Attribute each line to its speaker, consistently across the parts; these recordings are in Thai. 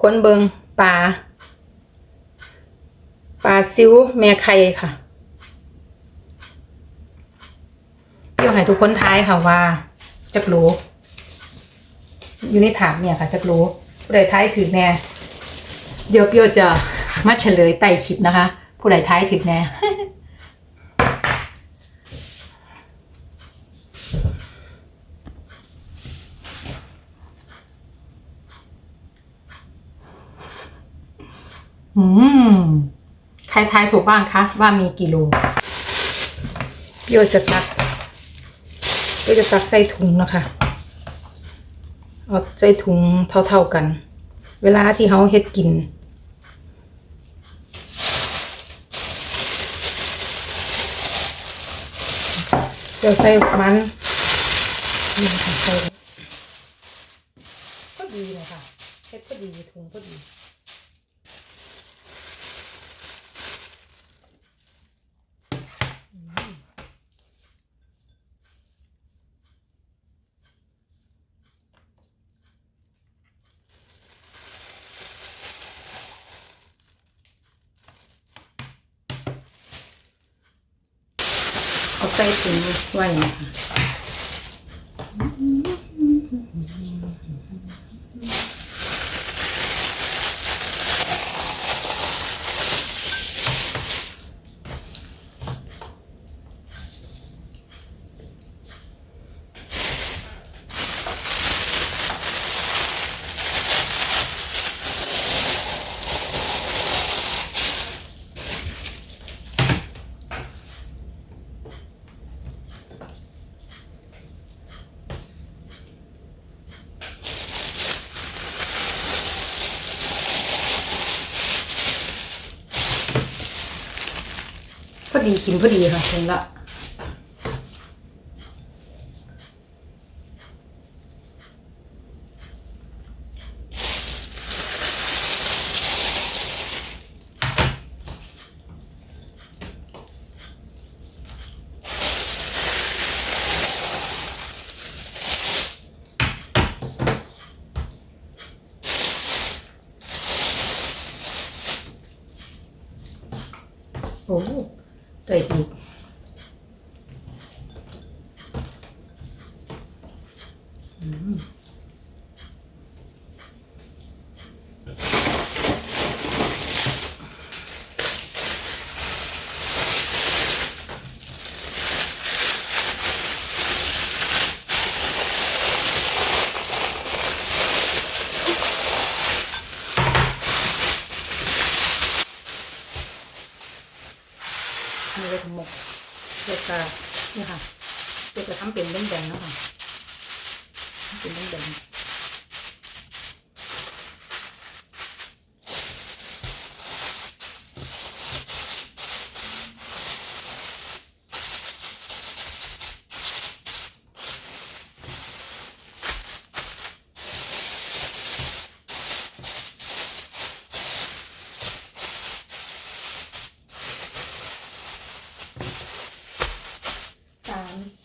Speaker 1: ค้นเบิงปลาปลาซิวแม่ไข่ค่ะเดี๋ยวให้ทุกคนทายค่ะว่าจักรู้อยู่ในถามเนี่ยค่ะจักรู้ผู้ใดท้ายถึงแน่เดี๋ยวเปียวจะมาเฉลยใต้คลิปนะคะ ผู้ใดท้ายถึงแน่ อืมใครทายถูกบ้างคะ ว่ามีกี่โลโยจะตักโยจะตักใส่ถุงนะคะ เอาใส่ถุงเท่าๆกัน เวลาที่เขาเฮ็ดกินเดี๋ยวใส่มันนี่ค่ะใส่ก็ดีเลยค่ะเฮ็ดก็ดีถุงก็ดี เอาใส่ถุงไว้นะคะ พอดีกินพอดีค่ะถึงละ โอ้ ได้อีกอืมนี่เลยทั้งหมดเด็กกะ นี่ค่ะเด็กกะทำเป็นแดงๆแล้วค่ะเป็นแดงๆ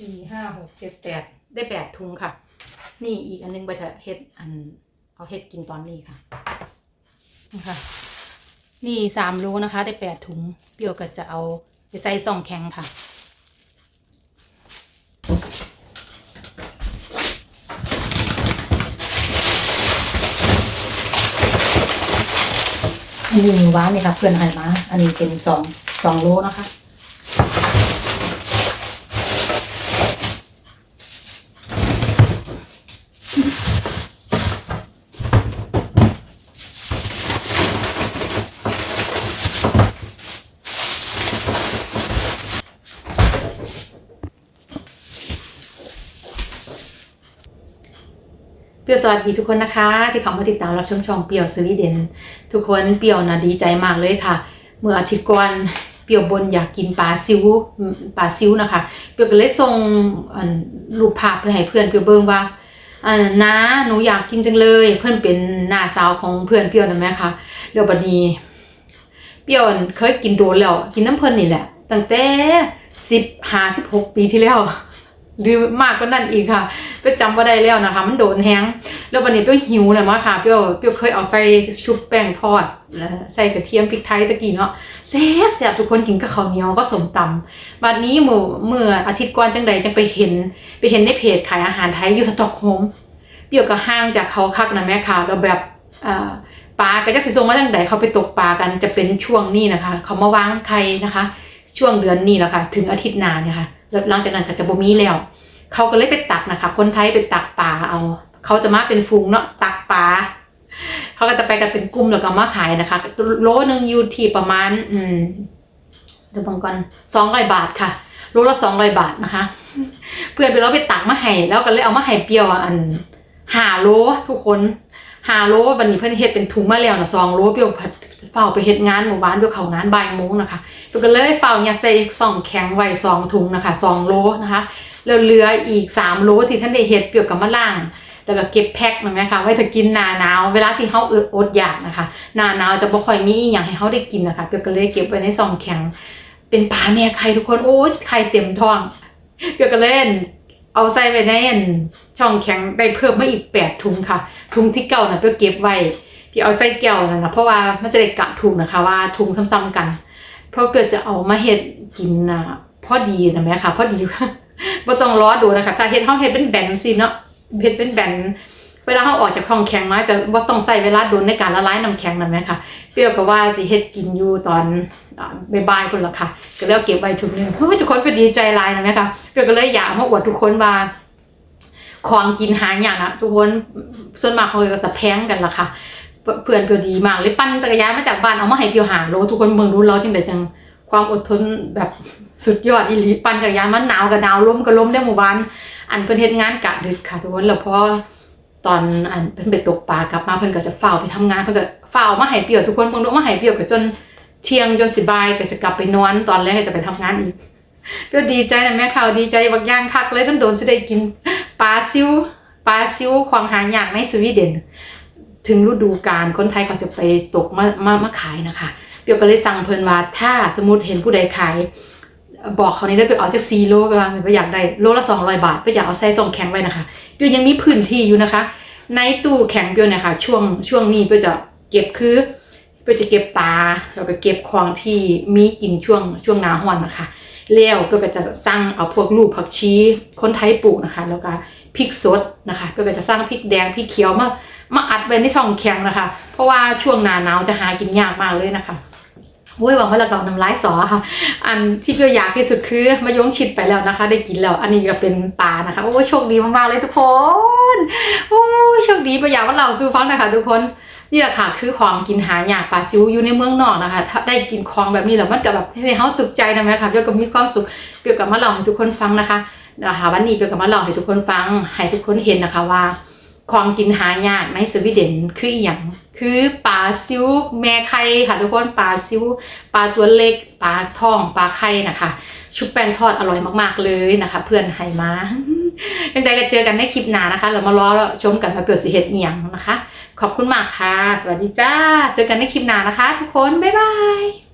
Speaker 1: สี่ห้าหกเจ็ดแปดได้แปดถุงค่ะ นี่อีกอันนึงไปเถอะเฮ็ดอัน เอาเฮ็ดกินตอนนี้ค่ะนี่ค่ะ นี่สามโลนะคะ ได้แปดถุงเปรี้ยวก็จะเอาไปใส่ซองแข็งค่ะอันนี้หวานนี่ค่ะเพื่อนให้มา อันนี้เป็นสองสองโลนะคะ เปียวสวัสดีทุกคนนะคะ ที่เข้ามาติดตามรับชมช่องเปียวสวีเดนทุกคนเปียวนะดีใจมากเลยค่ะ เมื่ออาทิตย์ก่อนเปียวบนอยากกินปลาซิวปลาซิวนะคะ เปียวก็เลยส่งรูปภาพไปให้เพื่อนเปียวเบิ่งว่าอันน้าหนูอยากกินจังเลย เพื่อนเป็นหน้าสาวของเพื่อนเปียวนะแม่คะเดี๋ยวบัดนี้เปียวเคยกินโดนแล้ว กินน้ำเพิ่นนี่แหละตั้งแต่สิบห้าสิบหกปีที่แล้ว หรือมากกว่านั้นอีกค่ะเปียวจำว่าได้แล้วนะคะ มันโดนแฮงแล้ววันนี้เปียวหิวเลยมาค่ะเปียวเปียวเคยเอาใส่ชุบแป้งทอดแล้วใส่กระเทียมพริกไทยตะกี้เนาะแซ่บแซ่บทุกคนกินกับข้าวเหนียวก็สมตำบัดนี้เมื่อเมื่ออาทิตย์ก่อนจังใดจังไปเห็น ไปเห็นในเพจขายอาหารไทยอยู่สต็อกโฮมเปียวก็ห่างจากเขาคักนะแม่ค่ะแล้วแบบอ่าปลาก็จะสิส่งมาจังใดเขาไปตกปลากันจะเป็นช่วงนี้นะคะ เขามาวางไข่นะคะ ช่วงเดือนนี้แหละค่ะ ถึงอาทิตย์หน้าเนี่ยค่ะหลังจากนั้นก็จะบ่มีแล้ว เขาก็เลยไปตักนะคะ คนไทยไปตักปลาเอา เขาจะมาเป็นฟูงเนาะตักปลาเขาก็จะไปกันเป็นกลุ่มแล้วก็มาขายนะคะ โลนึงอยู่ที่ประมาณ อืมเดี๋ยวบางก่อนสองร้อยบาทค่ะโลละสองร้อยบาทนะคะ เพื่อนไปเราไปตักมาให้แล้วก็เลยเอามาให้เปรี้ยวอันหาโลทุกคน หาโลวันนี้เพื่อนเฮ็ดเป็นถุงมาแล้วนะซองโลเปียวผัดเฝ้าไปเฮ็ดงานหมู่บ้านด้วยเขางานบ่ายโมงนะคะเปรียวก็เลยเฝ้าเนี่ยใส่ซองแข็งไว้สองถุงนะคะสองโลนะคะแล้วเหลืออีก3โลที่ท่านได้เฮ็ดเปียวกับมะล่างแล้วก็เก็บแพ็คมันนะคะไว้ถ้ากินหนาหนาว เวลาที่เฮาอึดอดอยากนะคะหนาหนาวจะบ่ค่อยมีอย่างให้เฮาได้กินนะคะเปรียวก็เลยเก็บไว้ในซองแข็ง เป็นปลาแม่ไข่ทุกคนโอ้ยไข่เต็มท้องเปรียวก็เล่น เอาใส่ไว้ในอันช่องแข็งได้เพิ่มมาอีกแปดถุงค่ะ ถุงที่เก่าน่ะเพื่อเก็บไว้พี่เอาใส่แก้วนั่นนะเพราะว่ามันจะได้กะถุงนะคะว่าถุงซ้ำๆกัน เพราะเพื่อจะเอามาเห็ดกินน่ะพอดีนะแม่ค่ะพอดีบ่ต้องรอดูนะคะ ถ้าเห็ดเฮาเห็ดเป็นแบนสิเนาะเห็ดเป็นแบน เวลาเฮาออกจากห้องแข็งมาจะบ่าต้องใช้เวลาโดนในการละลายน้ำแข็งนั่นแหมคะเปรี้ยวก็ว่าสิเฮ็ดกินอยู่ตอนอ่าบ่ายๆพุ่นละค่ะ ก็เลยเอาเก็บไว้ถุงนึงเฮ้ยทุกคนเป็ดีใจลายนะแม่ค่ะเปรี้ยวก็เลยอยากมาอวดทุกคนว่าของกินหายากอะทุกคนส่วนมากเขาก็จะแพงกันละค่ะเพื่อนเปรี้ยวดีมากเลยปั่นจักรยานมาจากบ้านเอามาให้เปรี้ยวหาโลทุกคนเบิ่งดูเราจังไดจังความอดทนแบบสุดยอดอีหลีปั่นจักรยานมันหนาวกับหนาวลมก็ลมได้หมู่บ้านอันเพิ่นเฮ็ดงานกะดึกค่ะทุกคนแล้วพอ ตอนอันเพิ่นไปตกปลากลับมาเพิ่นก็จะเฝ้าไปทำงานเพิ่นก็ฝ้ามาให้เปียวทุกคนเพิ่นดูมาให้เปียวก็จนเที่ยงจนสิบายก็จะกลับไปนอนตอนแรกก็จะไปทำงานอีกเปียวดีใจนะแม่ข่าวดีใจบักย่างคักเลยมันโดนสิได้กินปลาซิวปลาซิวของหายากในสวีเดน ถึงฤดูกาลคนไทยเขาจะไปตกมามามาขายนะคะ เปียวก็เลยสั่งเพิ่นว่าถ้าสมมติเห็นผู้ใดขาย บอกเขานี่ได้ไปเอาจากซีโลไปวางไปอยากได้โลละ200บาทไปอยากเอาใส่ซองแข็งไว้นะคะเปียวยังมีพื้นที่อยู่นะคะ ในตู้แข็งเปียวเนี่ยค่ะ ช่วงช่วงนี้เปียวจะเก็บคือเปียวจะเก็บปลาแล้วก็เก็บของที่มีกินช่วงช่วงหน้าร้อนนะคะแล้วเปียวก็จะสั่งเอาพวกลูกผักชีคนไทยปลูกนะคะ แล้วก็พริกสดนะคะเปียวก็จะสั่งพริกแดงพริกเขียวมามาอัดไว้ในช่องแข็งนะคะ เพราะว่าช่วงหน้าหนาวจะหากินยากมากเลยนะคะ โอ้ยหวังว่าเราเกาน้ำลายสอค่ะ อันที่เปียวอยากที่สุดคือมายงชิดไปแล้วนะคะ ได้กินแล้ว อันนี้ก็เป็นปลานะคะ โอ้โชคดีมากๆเลยทุกคน โอ้โชคดีประหยัดว่าเราสู้ฟังนะคะ ทุกคน นี่แหละค่ะคือของกินหายากปลาซิวอยู่ในเมืองนอกนะคะ ถ้าได้กินของแบบนี้แล้วมันก็แบบให้เฮาสุขใจนะแม่ค่ะเปียวก็มีความสุข เปียวกับมาเล่าให้ทุกคนฟังนะคะนะคะวันนี้เปียวกับมาเล่าให้ทุกคนฟัง ให้ทุกคนเห็นนะคะว่า ของกินหายากในสวีเดนคืออหย่างคือปลาซิวแม่ไข่ค่ะทุกคนปลาซิวปลาตัวเล็กปลาทองปลาไข่นะคะ ชุบแป้งทอดอร่อยมากๆเลยนะคะ เพื่อนไฮมายังไงก็เจอกันในคลิปหน้านะคะ เรามารอชมกันว่าเปียวสิเฮ็ดเอียงนะคะ ขอบคุณมากค่ะ สวัสดีจ้า เจอกันในคลิปหน้านะคะ ทุกคน บ๊ายบาย